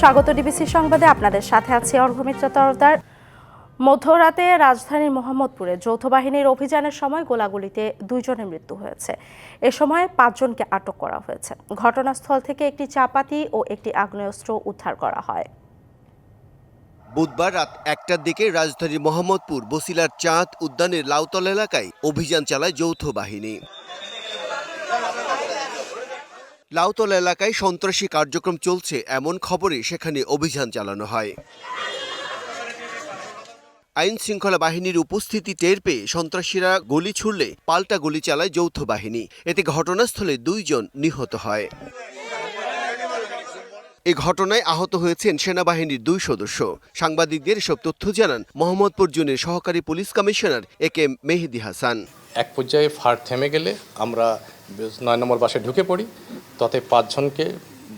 স্বাগত ডিবিসি সংবাদে। আপনাদের সাথে আছি অর্ঘমিত্রা তরফদার। মধ্যরাতে রাজধানীর মোহাম্মদপুরে যৌথ বাহিনীর অভিযানের সময় গোলাগুলিতে দুইজনের মৃত্যু হয়েছে। এ সময় পাঁচজনকে আটক করা হয়েছে। ঘটনাস্থল থেকে একটি চাপাতি ও একটি আগ্নেয়াস্ত্র উদ্ধার করা হয়। বুধবার রাত একটার দিকে রাজধানীর মোহাম্মদপুর বসিলার চাঁদ উদ্যানের লাউতল এলাকায় অভিযান চালায় যৌথ বাহিনী। লাউতল এলাকায় সন্ত্রাসী কার্যক্রম চলছে, এমন খবরে সেখানে অভিযান চালানো হয়। আইন শৃঙ্খলা বাহিনীর উপস্থিতি টের পেয়ে সন্ত্রাসীরা গুলি ছুড়লে পাল্টা গুলি চালায় যৌথ বাহিনী। এতে ঘটনাস্থলে দুইজন নিহত হয়। এ ঘটনায় আহত হয়েছেন সেনাবাহিনীর দুই সদস্য। সাংবাদিকদের এসব তথ্য জানান মোহাম্মদপুর জোনের সহকারী police commissioner A K Mehedi Hasan. এক পর্যায়ে ফায়ার থেমে গেলে আমরা নয় নম্বর বাসে ঢুকে পড়ি। তাতে পাঁচজনকে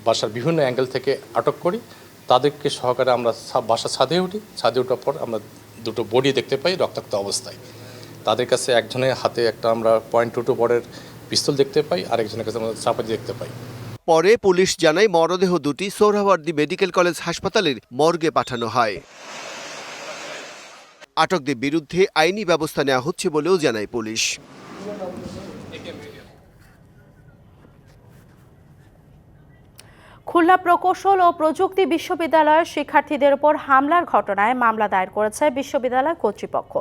বাসার বিভিন্ন অ্যাঙ্গেল থেকে আটক করি। তাদেরকে সহকারে আমরা বাসা ছাদে উঠি। ছাদে ওঠার পর আমরা দুটো বডি দেখতে পাই রক্তাক্ত অবস্থায়। তাদের কাছে একজনের হাতে একটা আমরা পয়েন্ট টু টু বরের পিস্তল দেখতে পাই আর একজনের কাছে আমরা চাপাতি দেখতে পাই। পরে পুলিশ জানায় মরদেহ দুটি সোহরাওয়ার্দী মেডিকেল কলেজ হাসপাতালের মর্গে পাঠানো হয়। আটকদের বিরুদ্ধে আইনি ব্যবস্থা নেওয়া হচ্ছে বলেও জানায় পুলিশ। খুলনা প্রকৌশল ও প্রযুক্তি বিশ্ববিদ্যালয়ের শিক্ষার্থীদের উপর হামলার ঘটনায় মামলা দায়ের করেছে বিশ্ববিদ্যালয় কর্তৃপক্ষ।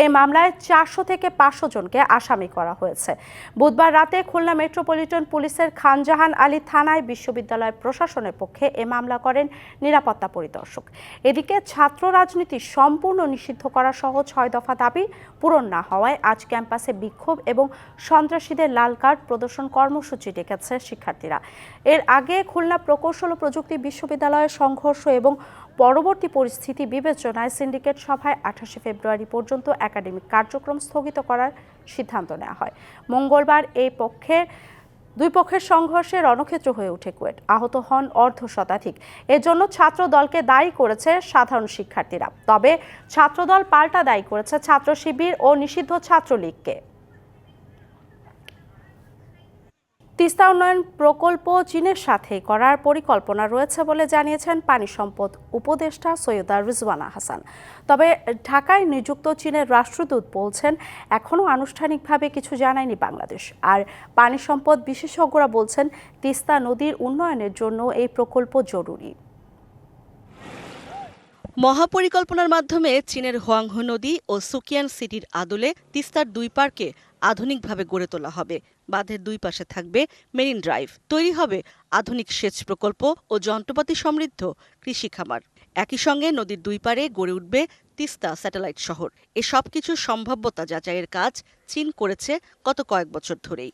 এই মামলায় চারশো থেকে পাঁচশো জনকে আসামি করা হয়েছে। বুধবার রাতে খুলনা মেট্রোপলিটন পুলিশের খানজাহান আলী থানায় বিশ্ববিদ্যালয় প্রশাসনের পক্ষে এ মামলা করেন নিরাপত্তা পরিদর্শক। এদিকে ছাত্র রাজনীতি সম্পূর্ণ নিষিদ্ধ করা সহ ছয় দফা দাবি পূরণ না হওয়ায় আজ ক্যাম্পাসে বিক্ষোভ এবং সন্ত্রাসীদের লাল কার্ড প্রদর্শন কর্মসূচি ডেকেছে শিক্ষার্থীরা। এর আগে খুলনা প্রকৌশল ও প্রযুক্তি বিশ্ববিদ্যালয়ের সংঘর্ষ এবং পরবর্তী পরিস্থিতি বিবেচনায় সিন্ডিকেট সভায় আঠাশে ফেব্রুয়ারি পর্যন্ত একাডেমিক কার্যক্রম স্থগিত করার সিদ্ধান্ত নেওয়া হয়। মঙ্গলবার এই পক্ষের, দুই পক্ষের সংঘর্ষে রণক্ষেত্র হয়ে ওঠে কুয়েট। আহত হন অর্ধ শতাধিক। এজন্য ছাত্র দলকে দায়ী করেছে সাধারণ শিক্ষার্থীরা। তবে ছাত্রদল পাল্টা দায়ী করেছে ছাত্র শিবির ও নিষিদ্ধ ছাত্রলীগকে। তিস্তা উন্নয়ন প্রকল্প চীনের সাথে করার পরিকল্পনা রয়েছে বলে জানিয়েছেন পানি সম্পদ উপদেষ্টা সৈয়দা রিজওয়ানা হাসান। তবে ঢাকায় নিযুক্ত চীনের রাষ্ট্রদূত বলছেন, এখনও আনুষ্ঠানিকভাবে কিছু জানায়নি বাংলাদেশ। আর পানি সম্পদ বিশেষজ্ঞরা বলছেন, তিস্তা নদীর উন্নয়নের জন্য এই প্রকল্প জরুরি। মহাপরিকল্পনার মাধ্যমে চীনের হোয়াংহো নদী ও সুকিয়ান সিটির আদলে তিস্তার দুই পার্কে আধুনিকভাবে গড়ে তোলা হবে। বাঁধের দুই পাশে থাকবে মেরিন ড্রাইভ। তৈরি হবে আধুনিক সেচ প্রকল্প ও যন্ত্রপাতি সমৃদ্ধ কৃষি খামার। একই সঙ্গে নদীর দুই পারে গড়ে উঠবে তিস্তা স্যাটেলাইট শহর। এ সব কিছুর সম্ভাব্যতা যাচাইয়ের কাজ চীন করেছে গত কয়েক বছর ধরেই।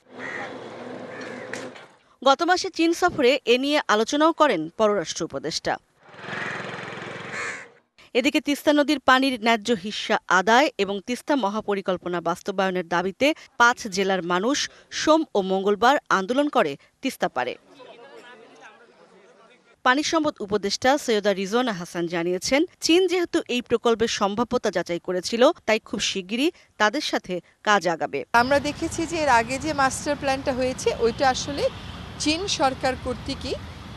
গত মাসে চীন সফরে এ নিয়ে আলোচনাও করেন পররাষ্ট্র উপদেষ্টা। এদিকে তিস্তা নদীর পানির ন্যায্য হিস্যা আদায় এবং তিস্তা মহাপরিকল্পনা বাস্তবায়নের দাবিতে পাঁচ জেলার মানুষ সোম ও মঙ্গলবার আন্দোলন করে তিস্তা পারে পানি সম্পদ উপদেষ্টা সৈয়দা রিজওয়ানা হাসান জানিয়েছেন, চীন যেহেতু এই প্রকল্পের সম্ভাব্যতা যাচাই করেছিল, তাই খুব শিগগিরই তাদের সাথে কাজ আগাবে। আমরা দেখেছি যে এর আগে যে মাস্টার প্ল্যানটা হয়েছে, ওইটা আসলে চীন সরকার কর্তৃকই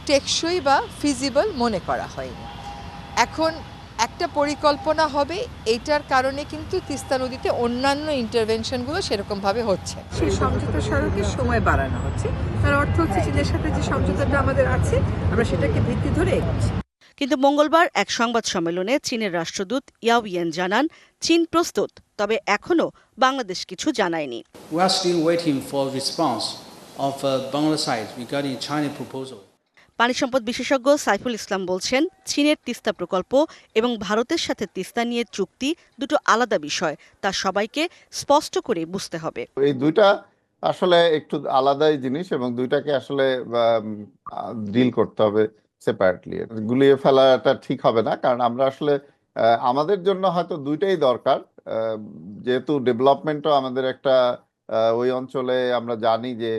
টেকসই বা ফিজিবল মনে করা হয়নি। এখন একটা পরিকল্পনা হবে এইটার কারণে কিন্তু তিস্তা নদীতে অন্যান্য ইন্টারভেনশনগুলো সেরকমভাবে হচ্ছে। সেই সমঝোতা স্মারকের সময় বাড়ানো হচ্ছে। তার অর্থ হচ্ছে চীনের সাথে যে সমঝোতাটা আমাদের আছে আমরা সেটাকে ভিত্তি ধরে এগোচ্ছি। কিন্তু মঙ্গলবার এক সংবাদ সম্মেলনে চীনের রাষ্ট্রদূত ইয়াও ইয়ান জানান চীন প্রস্তুত তবে এখনও বাংলাদেশ কিছু জানায়নি। We are still waiting for response of uh, Bangladesh regarding China proposal. পানি সম্পদ বিশেষজ্ঞ সাইফুল ইসলাম বলছেন, চীনের তিস্তা প্রকল্প এবং ভারতের সাথে তিস্তা নিয়ে চুক্তি দুটো আলাদা বিষয়, তা সবাইকে স্পষ্ট করে বুঝতে হবে। এই দুইটা আসলে একটু আলাদাই জিনিস এবং দুইটাকে আসলে ডিল করতে হবে সেপারেটলি গুলিয়ে ফেলাটা ঠিক হবে না, কারণ আমরা আসলে আমাদের জন্য হয়তো দুইটাই দরকার যেহেতু ডেভেলপমেন্টও আমাদের একটা ওই অঞ্চলে আমরা জানি যে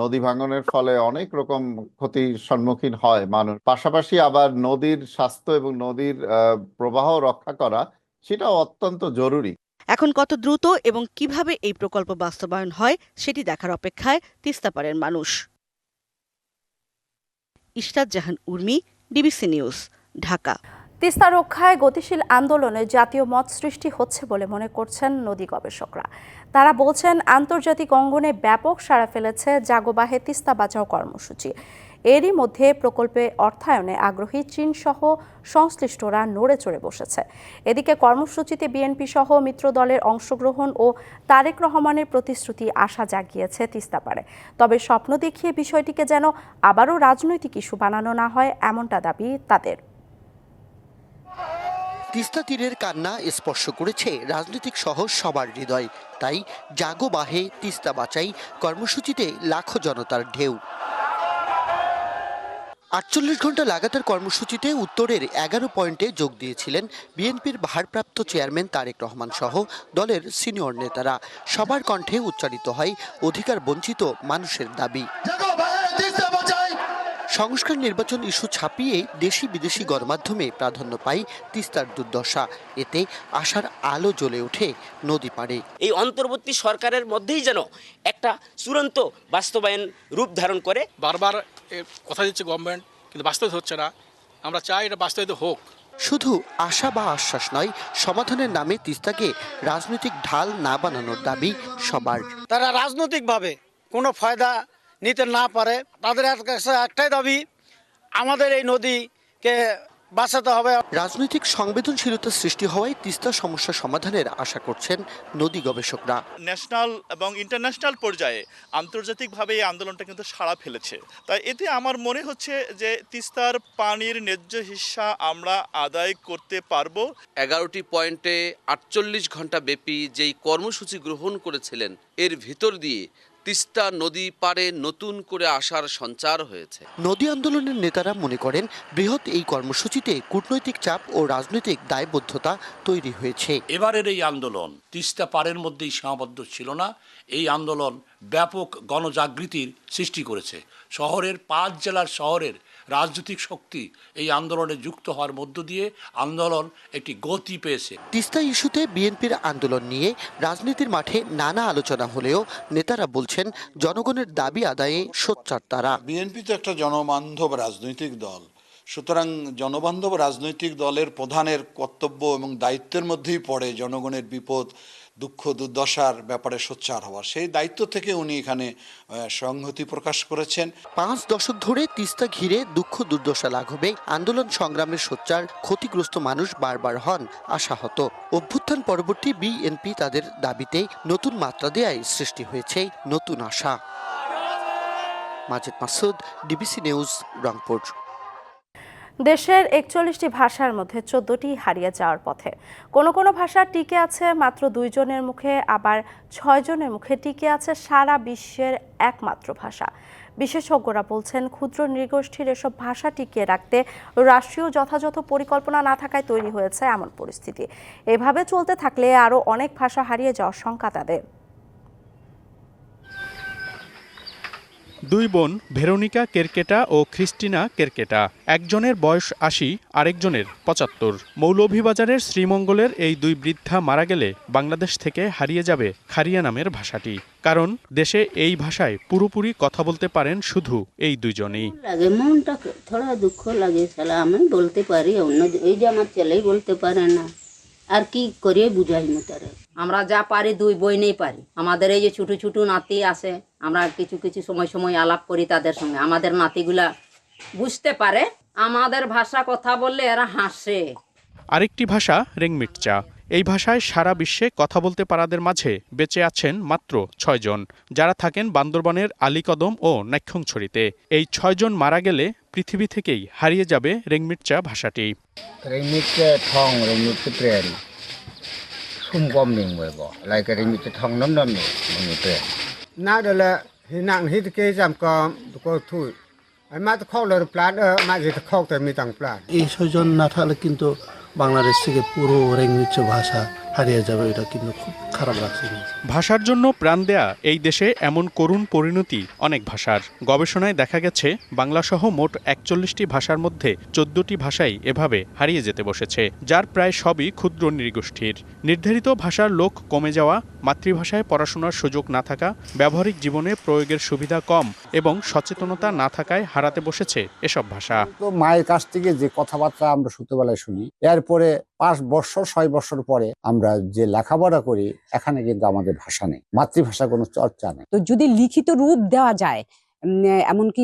নদী ভাঙনের ফলে অনেক রকম ক্ষতির সম্মুখীন হয় মানুষ। পাশাপাশি আবার নদীর স্বাস্থ্য এবং নদীর প্রবাহ রক্ষা করা সেটাও অত্যন্ত জরুরি। এখন কত দ্রুত এবং কীভাবে এই প্রকল্প বাস্তবায়ন হয় সেটি দেখার অপেক্ষায় তিস্তাপাড়ের মানুষ। Ishrat Jahan Urmi, DBC news, Dhaka. Teesta রক্ষায় গতিশীল আন্দোলনে জাতীয় মত সৃষ্টি হচ্ছে বলে মনে করছেন নদী গবেষকরা। তারা বলছেন, আন্তর্জাতিক অঙ্গনে ব্যাপক সাড়া ফেলেছে জাগোবাহে তিস্তা বাঁচাও কর্মসূচি। এরই মধ্যে প্রকল্পে অর্থায়নে আগ্রহী চীন সহ সংশ্লিষ্টরা নড়ে চড়ে বসেছে। এদিকে কর্মসূচিতে বিএনপি সহ মিত্র দলের অংশগ্রহণ ও তারেক রহমানের প্রতিশ্রুতি আশা জাগিয়েছে তিস্তাপাড়ে তবে স্বপ্ন দেখিয়ে বিষয়টিকে যেন আবারও রাজনৈতিক ইস্যু বানানো না হয়, এমনটা দাবি তাদের। তিস্তা তীরের কান্না স্পর্শ করেছে রাজনৈতিক সহ সবার হৃদয়। তাই জাগো বাহে তিস্তা বাঁচাই কর্মসূচিতে লাখো জনতার ঢেউ। আটচল্লিশ ঘণ্টা লাগাতার কর্মসূচিতে উত্তরের এগারো পয়েন্টে যোগ দিয়েছিলেন বিএনপির ভারপ্রাপ্ত চেয়ারম্যান তারেক রহমান সহ দলের সিনিয়র নেতারা। সবার কণ্ঠে উচ্চারিত হয় অধিকার বঞ্চিত মানুষের দাবি। সংস্কার নির্বাচন ইস্যু ছাপিয়ে দেশি বিদেশি গণমাধ্যমে প্রাধান্য পায় তিস্তার দুর্দশা। এতে আশার আলো জ্বলে ওঠে নদী পাড়ে। এই অন্তর্বর্তী সরকারের মধ্যেই যেন একটা চূড়ান্ত বাস্তবায়ন রূপ ধারণ করে। বারবার কথা দিচ্ছে গভর্নমেন্ট কিন্তু বাস্তবিত হচ্ছে না। আমরা চাই এটা বাস্তবিত হোক। শুধু আশা বা আশ্বাস নয় সমাধানের নামে তিস্তাকে রাজনৈতিক ঢাল না বানানোর দাবি সবার। তারা রাজনৈতিকভাবে কোনো ফায়দা নিতে না পারে তাদের কাছে একটাই দাবি আমাদের এই নদীকে বাঁচাতে হবে। রাজনৈতিক সংবেদনশীলতা সৃষ্টি হওয়ায় তিস্তা সমস্যা সমাধানের আশা করছেন নদী গবেষকরা। ন্যাশনাল এবং ইন্টারন্যাশনাল পর্যায়ে আন্তর্জাতিকভাবে এই আন্দোলনটা কিন্তু সাড়া ফেলেছে। তাই এতে আমার মনে হচ্ছে যে তিস্তার পানির ন্যায্য হিস্সা আমরা আদায় করতে পারব। এগারোটি পয়েন্টে আটচল্লিশ ঘণ্টা ব্যাপী যেই কর্মসূচি গ্রহণ করেছিলেন এর ভিতর দিয়ে তিস্তা নদী পারে নতুন করে আসার সঞ্চার হয়েছে। নদী আন্দোলনের নেতারা মনে করেন বৃহৎ এই কর্মসূচিতে কূটনৈতিক চাপ ও রাজনৈতিক দায়বদ্ধতা তৈরি হয়েছে। এবারের এই আন্দোলন তিস্তা পারের মধ্যেই সীমাবদ্ধ ছিল না। এই আন্দোলন ব্যাপক গণজাগৃতির সৃষ্টি করেছে। শহরের পাঁচ জেলার শহরের রাজনৈতিক শক্তি এই আন্দোলনে যুক্ত হওয়ার মধ্য দিয়ে আন্দোলন একটি গতি পেয়েছে। তিস্তা ইস্যুতে বিএনপির আন্দোলন নিয়ে রাজনীতির মাঠে নানা আলোচনা হলেও নেতারা বলছেন জনগণের দাবি আদায়ে সোচ্চার তারা। বিএনপি তো একটা জনবান্ধব রাজনৈতিক দল। সুতরাং জনবান্ধব রাজনৈতিক দলের প্রধানের কর্তব্য এবং দায়িত্বের মধ্যেই পড়ে জনগণের বিপদ। দুঃখ দুর্দশার ব্যাপারে সোচ্চার হওয়ার। সেই দায়িত্ব থেকে উনি এখানে সংহতি প্রকাশ করেছেন। পাঁচ দশক ধরে তিস্তা ঘিরে দুঃখ দুর্দশা লাঘবে, আন্দোলন সংগ্রামের সোচ্চার, ক্ষতিগ্রস্ত মানুষ বারবার হন আশাহত। অভ্যুত্থান পরবর্তী বিএনপি তাদের দাবিতে নতুন মাত্রা দেয়ায় সৃষ্টি হয়েছে নতুন আশা। Majid Masud, DBC news, Rangpur. দেশের একচল্লিশটি ভাষার মধ্যে চোদ্দটি হারিয়ে যাওয়ার পথে। কোনো কোনো ভাষা টিকে আছে মাত্র দুইজনের মুখে, আবার ছয়জনের মুখে টিকে আছে সারা বিশ্বের একমাত্র ভাষা। বিশেষজ্ঞরা বলছেন, ক্ষুদ্র নৃগোষ্ঠীর এসব ভাষা টিকিয়ে রাখতে রাষ্ট্রীয় যথাযথ পরিকল্পনা না থাকায় তৈরি হয়েছে এমন পরিস্থিতি। এভাবে চলতে থাকলে আরও অনেক ভাষা হারিয়ে যাওয়ার শঙ্কা তাদের। দুই বোন ভেরোনিকা কেরকেটা ও খ্রিস্টিনা কেরকেটা। একজনের বয়স আশি, আরেকজনের পঁচাত্তর। মৌলভীবাজারের শ্রীমঙ্গলের এই দুই বৃদ্ধা মারা গেলে বাংলাদেশ থেকে হারিয়ে যাবে খারিয়া নামের ভাষাটি। কারণ দেশে এই ভাষায় পুরোপুরি কথা বলতে পারেন শুধু এই দুজনেই লাগে, মনটা থোড়া দুঃখ লাগে, শালা, আমি বলতে পারি, অন্য এই যে আমার ছেলেই বলতে পারে না। আর কি করে বুঝাই তারে? আমরা যা পারি দুই বই নেই পারি। আমাদের এই যে ছোট ছোট নাতি আছে আমরা কিছু কিছু সময় সময় আলাপ করি তাদের সঙ্গে। আমাদের নাতিগুলা বুঝতে পারে আমাদের ভাষা কথা বললে এরা হাসে। আরেকটি ভাষা রেংমিটচা। এই ভাষায় সারা বিশ্বে কথা বলতে পারাদের মাঝে বেঁচে আছেন মাত্র ছয়জন যারা থাকেন বান্দরবানের আলীকদম ও নাক্ষংছড়িতে। এই ছয়জন মারা গেলে পৃথিবী থেকেই হারিয়ে যাবে রেংমিটচা ভাষাটি। রেমিটে ঠং ซุ่มกอมหนึ่งไว้บ่อะไรก็ได้มีแต่ทองน้ำๆนี่มันมีเปลือกน่าเดละหินังหิตเกจำก็ตัวทุยไอ้มาตะคอกเลยปลาเออมาจะคอกแต่มีตังปลาอีชจนนาทาลกินตัวบางลาเรชเกปูโรเร่งมิจฉาภาษา হারিয়ে যাবে এটা কিন্তু খুব খারাপ লাগছে ভাষার জন্য প্রাণ দেয়া এই দেশে এমন করুণ পরিণতি অনেক ভাষার। গবেষণায় দেখা গেছে বাংলাসহ মোট একচল্লিশটি ভাষার মধ্যে চোদ্দটি ভাষাই এভাবে হারিয়ে যেতে বসেছে যার প্রায় সবই ক্ষুদ্র নৃগোষ্ঠীর। নির্ধারিত ভাষার লোক কমে যাওয়া মাতৃভাষায় পড়াশোনার সুযোগ না থাকা ব্যবহারিক জীবনে প্রয়োগের সুবিধা কম এবং সচেতনতা না থাকায় হারাতে বসেছে এসব ভাষা। তো মায়ের কাছ থেকে যে কথাবার্তা আমরা ছোটবেলায় শুনি এরপরে পাঁচ বছর, ছয় বছর পরে আমরা যে লেখাপড়া করি, এখানে কিন্তু আমাদের ভাষা নেই। মাতৃভাষা কোনো চর্চা নেই। তো যদি লিখিত রূপ দেওয়া যায় এমনকি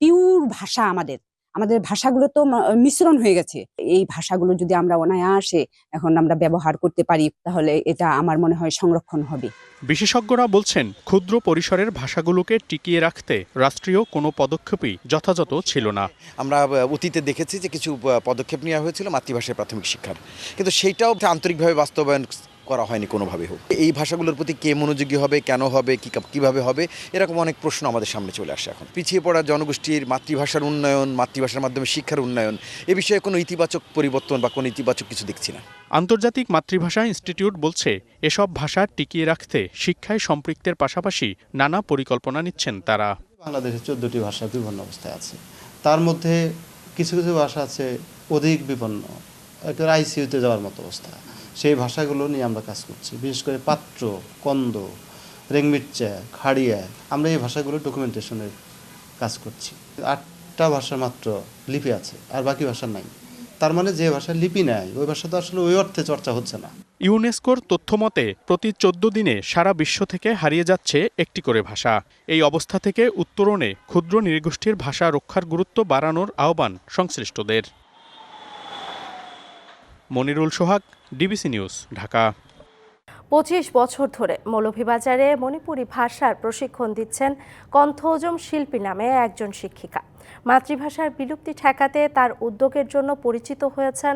পিউর ভাষা আমাদের আমাদের ভাষাগুলো তো মিশ্রণ হয়ে গেছে। এই ভাষাগুলো যদি আমরা অনায়াসে এখন আমরা ব্যবহার করতে পারি তাহলে এটা আমার মনে হয় সংরক্ষণ হবে। বিশেষজ্ঞরা বলছেন ক্ষুদ্র পরিসরের ভাষাগুলোকে টিকিয়ে রাখতে রাষ্ট্রীয় কোনো পদক্ষেপই যথাযথ ছিল না। আমরা অতীতে দেখেছি যে কিছু পদক্ষেপ নেওয়া হয়েছিল মাতৃভাষায় প্রাথমিক শিক্ষার। কিন্তু সেইটাও আন্তরিকভাবে বাস্তবায়ন করা হয়নি কোনোভাবে হোক। এই ভাষাগুলোর প্রতি কে মনোযোগী হবে কেন হবে কী কীভাবে হবে এরকম অনেক প্রশ্ন আমাদের সামনে চলে আসে এখন। পিছিয়ে পড়া জনগোষ্ঠীর মাতৃভাষার উন্নয়ন মাতৃভাষার মাধ্যমে শিক্ষার উন্নয়ন এ বিষয়ে কোনো ইতিবাচক পরিবর্তন বা কোনো ইতিবাচক কিছু দেখছি না। আন্তর্জাতিক মাতৃভাষা ইনস্টিটিউট বলছে এসব ভাষা টিকিয়ে রাখতে শিক্ষায় সম্পৃক্তের পাশাপাশি নানা পরিকল্পনা নিচ্ছেন তারা। বাংলাদেশে চোদ্দটি ভাষা বিপন্ন অবস্থায় আছে। তার মধ্যে কিছু কিছু ভাষা আছে অধিক বিপন্ন। একটা আইসিইউতে যাওয়ার মতো অবস্থা। সেই ভাষাগুলো নিয়ে আমরা কাজ করছি। বিশেষ করে পাত্র, কন্দ রেংমিটচা খাড়িয়া, আমরা এই ভাষাগুলো ডকুমেন্টেশনের কাজ করছি। আটটা ভাষা মাত্র লিপি আছে, আর বাকি ভাষা নাই। তার মানে যে ভাষা লিপি নাই, ওই ভাষা তো আসলে ওই অর্থে চর্চা হচ্ছে না। ইউনেস্কোর তথ্যমতে, প্রতি চোদ্দ দিনে সারা বিশ্ব থেকে হারিয়ে যাচ্ছে একটি করে ভাষা। এই অবস্থা থেকে উত্তরণে ক্ষুদ্র নৃগোষ্ঠীর ভাষা রক্ষার গুরুত্ব বাড়ানোর আহ্বান সংশ্লিষ্টদের। Monirul Sohag, DBC news, Dhaka. পঁচিশ বছর ধরে মৌলভীবাজারে মণিপুরী ভাষার প্রশিক্ষণ দিচ্ছেন কণ্ঠজম শিল্পী নামে একজন শিক্ষিকা। মাতৃভাষার বিলুপ্তি ঠেকাতে তার উদ্যোগের জন্য পরিচিত হয়েছেন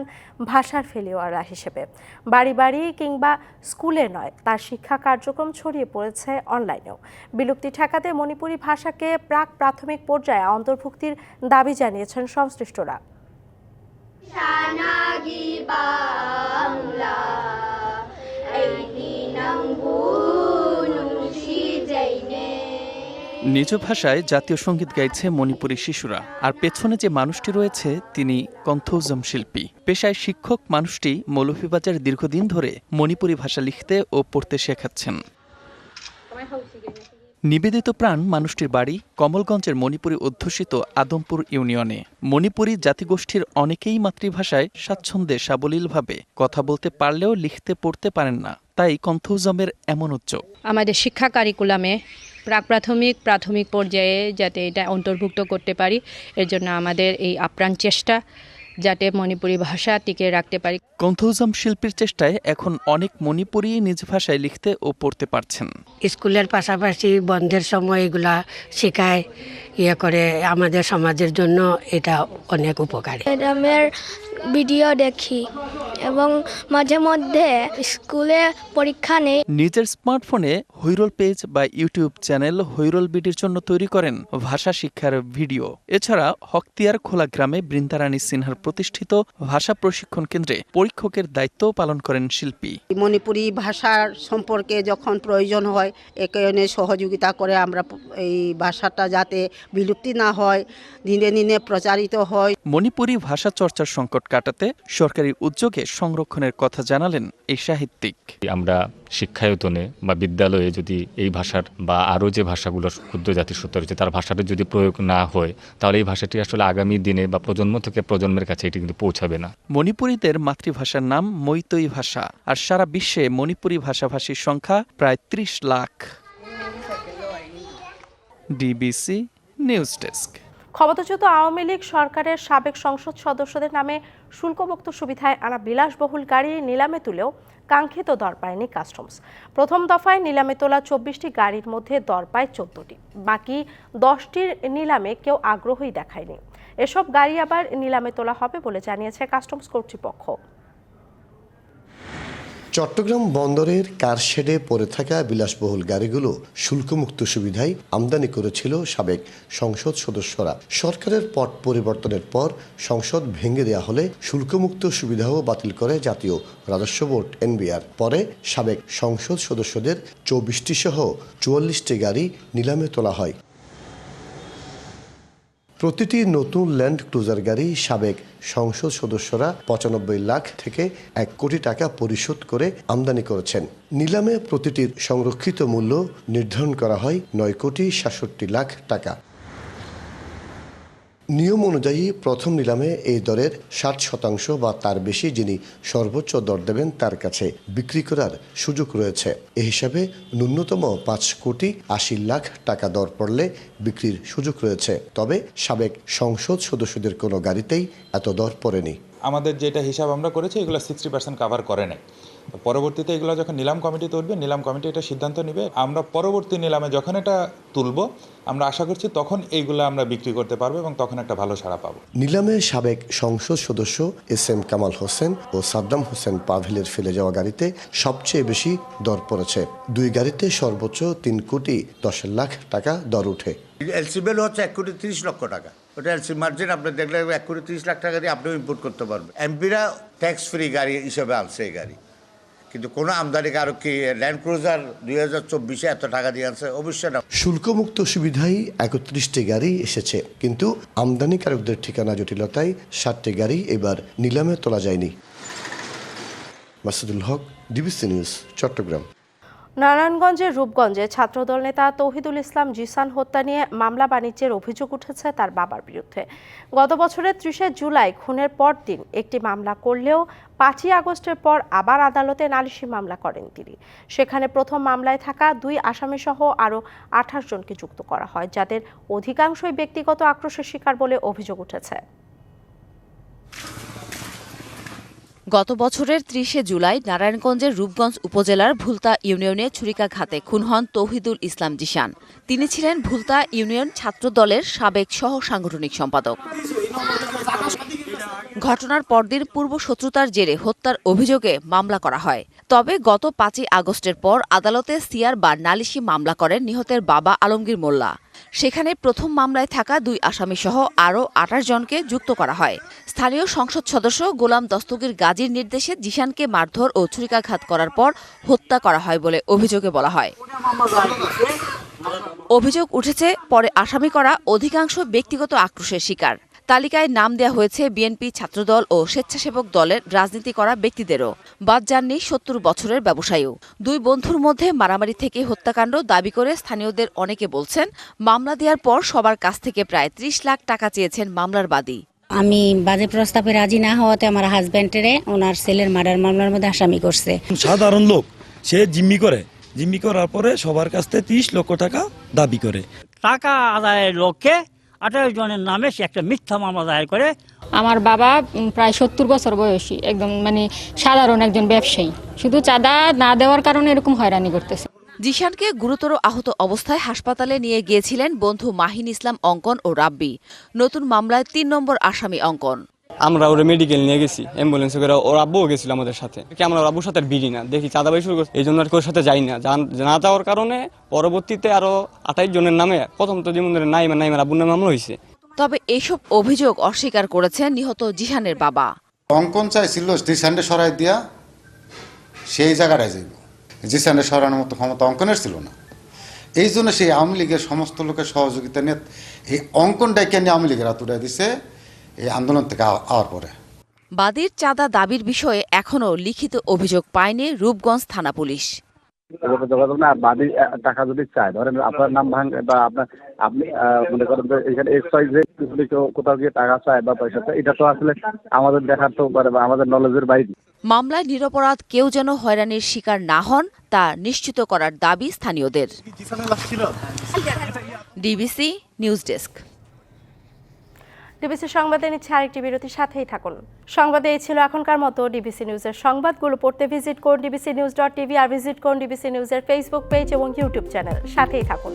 ভাষার ফেলিওয়াররা হিসেবে। বাড়ি বাড়ি কিংবা স্কুলে নয়, তার শিক্ষা কার্যক্রম ছড়িয়ে পড়েছে অনলাইনেও। বিলুপ্তি ঠেকাতে মণিপুরী ভাষাকে প্রাক প্রাথমিক পর্যায়ে অন্তর্ভুক্তির দাবি জানিয়েছেন সংশ্লিষ্টরা। নিজ ভাষায় জাতীয় সংগীত গাইছে মণিপুরী শিশুরা। আর পেছনে যে মানুষটি রয়েছে তিনি কণ্ঠৌজম শিল্পী। পেশায় শিক্ষক মানুষটি মৌলভীবাজার দীর্ঘদিন ধরে মণিপুরী ভাষা লিখতে ও পড়তে শেখাচ্ছেন। নিবেদিত প্রাণ মানুষটির বাড়ি কমলগঞ্জের মণিপুরী অধ্যুষিত আদমপুর ইউনিয়নে। মণিপুরী জাতিগোষ্ঠীর অনেকেই মাতৃভাষায় স্বাচ্ছন্দ্যে সাবলীলভাবে কথা বলতে পারলেও লিখতে পড়তে পারেন না। তাই কণ্ঠৌজমের এমন উদ্যোগ আমাদের শিক্ষা কারিকুলামে প্রাক প্রাথমিক প্রাথমিক পর্যায়ে যাতে এটা অন্তর্ভুক্ত করতে পারি, এর জন্য আমাদের এই আপ্রাণ চেষ্টা। যাতে মণিপুরি ভাষা টিকে রাখতে পারি। কণ্ঠৌজম শিল্পীর চেষ্টায় এখন অনেক মণিপুরী নিজ ভাষায় লিখতে ও পড়তে পারছেন। স্কুলের পাশাপাশি বন্ধের সময় এগুলা শেখায় ইয়ে করে আমাদের সমাজের জন্য এটা অনেক উপকারী। ভিডিও দেখি এবং মাঝে মধ্যে স্কুলে পরীক্ষা নেই। নিজের স্মার্টফোনে হৈরল পেজ বা ইউটিউব চ্যানেল হৈরল বিডির জন্য তৈরি করেন ভাষা শিক্ষার ভিডিও। এছাড়া হক্তিয়ার খোলা গ্রামে বৃন্দারানী সিনহার প্রতিষ্ঠিত ভাষা প্রশিক্ষণ কেন্দ্রে পরীক্ষকের দায়িত্বও পালন করেন শিল্পী। মণিপুরি ভাষার সম্পর্কে যখন প্রয়োজন হয় একে সহযোগিতা করে আমরা এই ভাষাটা যাতে বিলুপ্তি না হয় দিনে দিনে প্রচারিত হয়। মণিপুরি ভাষা চর্চার সংকট কাটাতে সরকারি উদ্যোগে সংরক্ষণের কথা জানালেন এই সাহিত্যিক। আমরা শিক্ষায়তনে বা বিদ্যালয়ে যদি এই ভাষার বা আরও যে ভাষাগুলো ক্ষুদ্র জাতির জাতিসত্তা রয়েছে তার ভাষাটা যদি প্রয়োগ না হয় তাহলে এই ভাষাটি আসলে আগামী দিনে বা প্রজন্ম থেকে প্রজন্মের কাছে এটি কিন্তু পৌঁছাবে না। মণিপুরীদের মাতৃভাষার নাম মৈতৈ ভাষা আর সারা বিশ্বে মণিপুরী ভাষাভাষীর সংখ্যা প্রায় ত্রিশ লাখ। DBC news desk. ক্ষমতাচ্যুত আওয়ামী লীগ সরকারের সাবেক সংসদ সদস্যদের নামে শুল্কমুক্ত সুবিধায় আনা বিলাসবহুল গাড়ি নিলামে তুলেও কাঙ্ক্ষিত দর পায়নি কাস্টমস। প্রথম দফায় নিলামে তোলা চব্বিশটি গাড়ির মধ্যে দর পায় চোদ্দটি। বাকি দশটির নিলামে কেউ আগ্রহই দেখায়নি। এসব গাড়ি আবার নিলামে তোলা হবে বলে জানিয়েছে কাস্টমস কর্তৃপক্ষ। চট্টগ্রাম বন্দরের কারশেডে পড়ে থাকা বিলাসবহুল গাড়িগুলো শুল্কমুক্ত সুবিধায় আমদানি করেছিল সাবেক সংসদ সদস্যরা। সরকারের পট পরিবর্তনের পর সংসদ ভেঙে দেওয়া হলে শুল্কমুক্ত সুবিধাও বাতিল করে জাতীয় রাজস্ব বোর্ড এনবিআর। পরে সাবেক সংসদ সদস্যদের চব্বিশটি সহ চুয়াল্লিশটি গাড়ি নিলামে তোলা হয়। প্রতিটি নতুন ল্যান্ড ক্রুজার গাড়ি সাবেক সংসদ সদস্যরা পঁচানব্বই লাখ থেকে এক কোটি টাকা পরিশোধ করে আমদানি করেছেন। নিলামে প্রতিটির সংরক্ষিত মূল্য নির্ধারণ করা হয় নয় কোটি সাতষট্টি লাখ টাকা। নিয়ম অনুযায়ী প্রথম নিলামে এই দরের ষাট শতাংশ বা তার বেশি যিনি সর্বোচ্চ দর দেবেন তার কাছে বিক্রি করার সুযোগ রয়েছে। এ হিসাবে ন্যূনতম পাঁচ কোটি আশি লাখ টাকা দর পড়লে বিক্রির সুযোগ রয়েছে। তবে সাবেক সংসদ সদস্যদের কোনো গাড়িতেই এত দর পড়েনি। আমাদের যেটা হিসাব আমরা করেছি, এগুলো সিক্সটি পার্সেন্ট কাভার করে নাই। পরবর্তীতে এগুলো যখন নিলাম কমিটি তুলবে নিলাম কমিটি এটা সিদ্ধান্ত নেবে। আমরা পরবর্তী নিলামে যখন এটা তুলব আমরা আশা করছি তখন এইগুলো আমরা বিক্রি করতে পারব এবং তখন একটা ভালো সাড়া পাবো। নিলামে সাবেক সংসদ সদস্য এস এম কামাল হোসেন ও সাদ্দাম হোসেন পাভেলের ফেলে যাওয়া গাড়িতে সবচেয়ে বেশি দর পড়েছে। দুই গাড়িতে সর্বোচ্চ তিন কোটি দশ লাখ টাকা দর উঠে। এলসি বেল হচ্ছে এক কোটি তিরিশ লক্ষ টাকা। ওটা এলসি মার্জিন আপনি দেখলে এক কোটি তিরিশ লাখ টাকা দিয়ে আপনিও ইম্পোর্ট করতে পারবেন। এমপিরা ট্যাক্স ফ্রি গাড়ি হিসেবে আনছে এই গাড়ি। কিন্তু কোনো আমদানি কারও কি ল্যান্ড ক্রুজার দুই হাজার চব্বিশে এত টাকা দিয়ে আনছে? অবশ্যই না। শুল্কমুক্ত সুবিধাই একত্রিশটি গাড়ি এসেছে, কিন্তু আমদানিকারকদের ঠিকানা জটিলতায় ষাটটি গাড়ি এবার নিলামে তোলা যায়নি। Masudul Haque DBC news Chattogram. নারায়ণগঞ্জের রূপগঞ্জে ছাত্রদল নেতা তৌহিদুল ইসলাম জিসান হত্যা নিয়ে মামলা বাণিজ্যের অভিযোগ উঠেছে তার বাবার বিরুদ্ধে। গত বছরের ত্রিশে জুলাই খুনের পর দিন একটি মামলা করলেও পাঁচই আগস্টের পর আবার আদালতে নালিশি মামলা করেন তিনি। সেখানে প্রথম মামলায় থাকা দুই আসামিসহ আরও আঠাশ জনকে যুক্ত করা হয়, যাদের অধিকাংশই ব্যক্তিগত আক্রোশের শিকার বলে অভিযোগ উঠেছে। গত বছরের ত্রিশে জুলাই নারায়ণগঞ্জের রূপগঞ্জ উপজেলার ভুলতা ইউনিয়নে ছুরিকাঘাতে খুন হন তৌহিদুল ইসলাম জিশান। তিনি ছিলেন ভুলতা ইউনিয়ন ছাত্র দলের সাবেক সহ সাংগঠনিক সম্পাদক। ঘটনার পরদিন পূর্ব শত্রুতার জেরে হত্যার অভিযোগে মামলা করা হয়। তবে গত পাঁচই আগস্টের পর আদালতে সিয়ার বা নালিশি মামলা করেন নিহতের বাবা আলমগীর মোল্লা। সেখানে প্রথম মামলায় থাকা দুই আসামিসহ আরও আঠাশ জনকে যুক্ত করা হয়। স্থানীয় সংসদ সদস্য গোলাম দস্তগীর গাজীর নির্দেশে জিশানকে মারধর ও ছুরিকাঘাত করার পর হত্যা করা হয় বলে অভিযোগে বলা হয়। অভিযোগ উঠেছে, পরে আসামি করা অধিকাংশ ব্যক্তিগত আক্রোশের শিকার। তালিকায় নাম দেওয়া হয়েছে বিএনপি ছাত্রদল ও স্বেচ্ছাসেবক দলের রাজনীতি করা ব্যক্তিদেরও। বাদ যাননি সত্তর বছরের ব্যবসায়ীও। দুই বন্ধুর মধ্যে মারামারি থেকে হত্যাকাণ্ড দাবি করে স্থানীয়দের অনেকে বলছেন মামলা দেওয়ার পর সবার কাছ থেকে প্রায় ত্রিশ লাখ টাকা চেয়েছেন মামলার বাদী। আমি বাজে প্রস্তাবে রাজি না হওয়াতে আমার হাজব্যান্ডেরে ওনার ছেলের মার্ডার মামলার মধ্যে আসামি করছে। সাধারণ লোক সে জিম্মি করে। জিম্মি করার পরে সবার কাছ থেকে তিরিশ লক্ষ টাকা দাবি করে। টাকা আদায়ের লক্ষ্যে আঠারো জনের নামে সে একটা মিথ্যা মামলা দায়ের করে। আমার বাবা প্রায় সত্তর বছর বয়সী একদম মানে সাধারণ একজন ব্যবসায়ী। শুধু চাঁদা না দেওয়ার কারণে এরকম হয়রানি করতেছে। জিশানকে গুরুতর আহত অবস্থায় হাসপাতালে নিয়ে গিয়েছিলেন বন্ধু মাহিন ইসলাম অঙ্কন ও রাব্বি। নতুন মামলায় তিন নম্বর আসামি অঙ্কন। আমরা ওরা মেডিকেল নিয়ে গেছি অ্যাম্বুলেন্সে করে ওর আব্বুও গেছিল আমাদের সাথে। কি আমরা ওর আব্বুর সাথে বিড়ি না দেখি চাঁদাবাই শুরু করছে। এই জন্য আর কেউ সাথে যাই না। জান- না যাওয়ার কারণে পরবর্তীতে আরও আঠাইশ জনের নামে প্রথম তো যেমন ধরে নাইমা নাইমার আব্বুর নামে মামলা হয়েছে। তবে এইসব অভিযোগ অস্বীকার করেছেন নিহত জিহানের বাবা। অঙ্কন চাইছিল জিসানডে সরাই দিয়া সেই জায়গাটায় যাইব। জিসানডে সরানোর মতো ক্ষমতা অঙ্কনের ছিল না। এই জন্য সেই আওয়ামী লীগের সমস্ত লোকের সহযোগিতা নিয়ে এই অঙ্কনটাকে নিয়ে আওয়ামী লীগের হাতুড়ে দিছে। এই আন্দোলন থেকে আওয়ার পরে। বাদীর চাঁদা দাবির বিষয়ে এখনও লিখিত অভিযোগ পায়নি রূপগঞ্জ থানা পুলিশ। যোগাযোগ না বাদী টাকা যদি চায় ধরেন আপনার নাম ভাঙ বা আপনার আপনি মনে করেন এখানে এক্স যদি কেউ কোথাও গিয়ে টাকা চায় বা পয়সা চায় এটা তো আসলে আমাদের দেখার তো মানে বা আমাদের নলেজের বাইরে। মামলায় নিরপরাধ কেউ যেন হয়রানির শিকার না হন তা নিশ্চিত করার দাবি স্থানীয়দের। DBC news desk. ডিবিসি সংবাদে নিচ্ছে আরেকটি বিরতির সাথেই থাকুন। সংবাদে এই ছিল এখনকার মতো ডিবিসি নিউজের সংবাদগুলো পড়তে ভিজিট করুন ডিবিসি নিউজ ডট টিভি আর ভিজিট করুন ডিবিসি নিউজের ফেসবুক পেজ এবং ইউটিউব চ্যানেল সাথেই থাকুন।